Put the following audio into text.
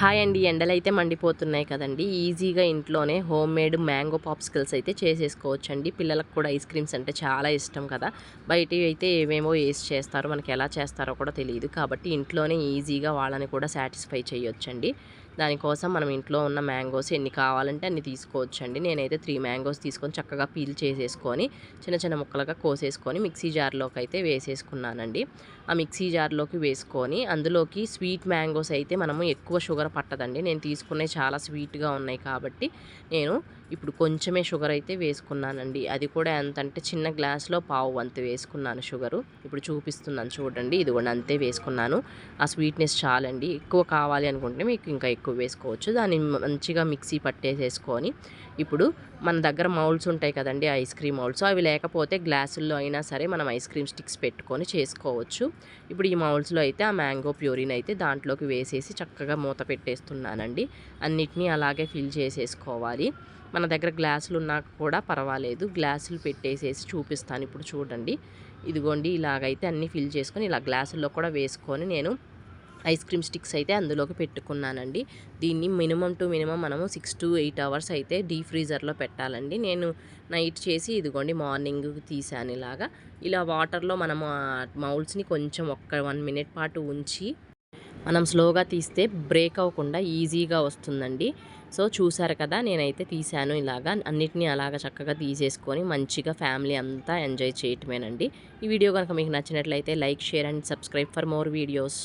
Hi అండి. ఎండలు అయితే మండిపోతున్నాయి కదండి. ఈజీగా ఇంట్లోనే హోమ్ మేడ్ మ్యాంగో పాప్స్కిల్స్ అయితే చేసేసుకోవచ్చండి. పిల్లలకు కూడా ఐస్ క్రీమ్స్ అంటే చాలా ఇష్టం కదా. బయట అయితే ఏమేమో వేసి చేస్తారో మనకి ఎలా చేస్తారో కూడా తెలియదు కాబట్టి ఇంట్లోనే ఈజీగా వాళ్ళని కూడా సాటిస్ఫై చేయొచ్చండి. దానికోసం మనం ఇంట్లో ఉన్న మ్యాంగోస్ ఎన్ని కావాలంటే అన్ని తీసుకోవచ్చండి. నేనైతే త్రీ మ్యాంగోస్ తీసుకొని చక్కగా పీల్ చేసేసుకొని చిన్న చిన్న ముక్కలుగా కోసేసుకొని మిక్సీ జార్లోకి అయితే వేసేసుకున్నానండి. ఆ మిక్సీ జార్లోకి వేసుకొని అందులోకి స్వీట్ మ్యాంగోస్ అయితే మనము ఎక్కువ షుగర్ పట్టదండి. నేను తీసుకున్నవి చాలా స్వీట్గా ఉన్నాయి కాబట్టి నేను ఇప్పుడు కొంచెమే షుగర్ అయితే వేసుకున్నానండి. అది కూడా ఎంత అంటే చిన్న గ్లాస్లో పావు అంత వేసుకున్నాను షుగరు. ఇప్పుడు చూపిస్తున్నాను చూడండి. ఇది కూడా అంతే వేసుకున్నాను. ఆ స్వీట్నెస్ చాలండి. ఎక్కువ కావాలి అనుకుంటే మీకు ఇంకా ఎక్కువ వేసుకోవచ్చు. దాన్ని మంచిగా మిక్సీ పట్టేసేసుకొని ఇప్పుడు మన దగ్గర మౌల్స్ ఉంటాయి కదండి ఐస్ క్రీమ్ మౌల్స్ అవి లేకపోతే గ్లాసుల్లో అయినా సరే మనం ఐస్ క్రీమ్ స్టిక్స్ పెట్టుకొని చేసుకోవచ్చు. ఇప్పుడు ఈ మౌల్స్లో అయితే ఆ మ్యాంగో ప్యూరిన్ అయితే దాంట్లోకి వేసేసి చక్కగా మూత పెట్టేస్తున్నానండి. అన్నిటినీ అలాగే ఫిల్ చేసేసుకోవాలి. మన దగ్గర గ్లాసులు ఉన్నా కూడా పర్వాలేదు. గ్లాసులు పెట్టేసేసి చూపిస్తాను ఇప్పుడు చూడండి. ఇదిగోండి ఇలాగైతే అన్నీ ఫిల్ చేసుకొని ఇలా గ్లాసుల్లో కూడా వేసుకొని నేను ఐస్ క్రీమ్ స్టిక్స్ అయితే అందులోకి పెట్టుకున్నానండి. దీన్ని మినిమం టు మినిమం మనము సిక్స్ టు ఎయిట్ అవర్స్ అయితే డీ ఫ్రీజర్లో పెట్టాలండి. నేను నైట్ చేసి ఇదిగోండి మార్నింగ్ తీసాను ఇలాగా. ఇలా వాటర్లో మనము మౌల్స్ని కొంచెం ఒక్క వన్ మినిట్ పాటు ఉంచి మనం స్లోగా తీస్తే బ్రేక్ అవ్వకుండా ఈజీగా వస్తుందండి. సో చూసారు కదా నేనైతే తీసాను ఇలాగా. అన్నిటినీ అలాగ చక్కగా తీసేసుకొని మంచిగా ఫ్యామిలీ అంతా ఎంజాయ్ చేయటమేనండి. ఈ వీడియో కనుక మీకు నచ్చినట్లయితే like share and subscribe for more videos.